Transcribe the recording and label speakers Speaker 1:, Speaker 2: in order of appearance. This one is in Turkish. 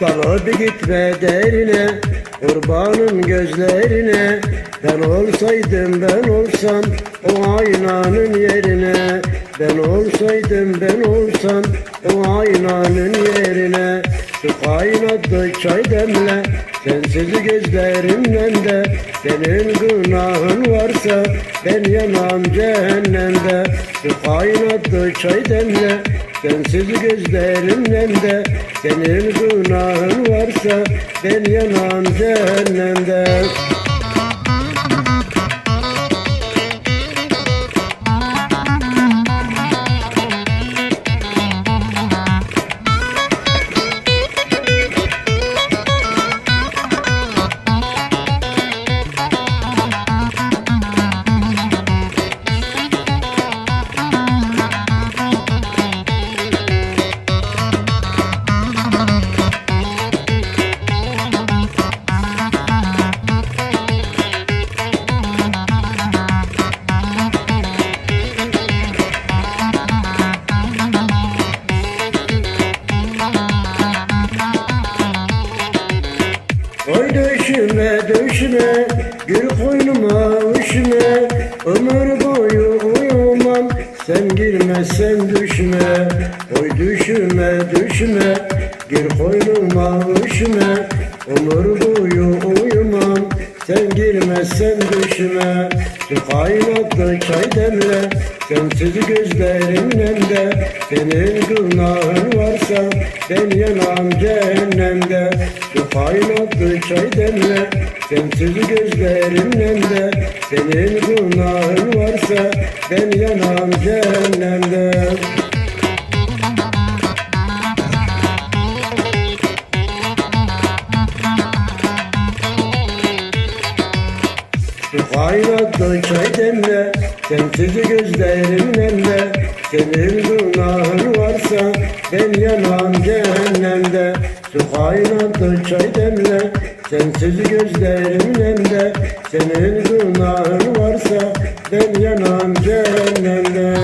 Speaker 1: Daladı gitme derine Kurbanım gözlerine. Ben olsaydım ben olsam O aynanın yerine. Ben olsaydım ben olsam O aynanın yerine. Su kaynattı çay demle Sensiz gözlerimden de. Senin günahın varsa Ben yanam cehennemde. Su kaynattı çay demle Sensiz gözlerimden de Senin günahın varsa Ben yanam cehennemde Oy döşüme döşüme Gül koynuma üşüme Ömür boyu uyumam Sen girmezsen düşme. Oy düşüme düşme Gül koynuma üşüme Ömür boyu uyumam Sen girmezsen düşme Su kaynattı çay demle Sensiz gözlerimle de Senin günahın varsa Ben yanam cehennemde. Su kaynattı çay demle Sensiz gözlerimle de Senin günahın varsa Ben yanam cehennemde Su kaynattı çay demle Sensiz gözlerimle de. Senin günahın varsa Ben yanam cehennemde Su kaynattı çay demle Sensiz gözlerimle de. Senin günahın varsa Ben yanam cehennemde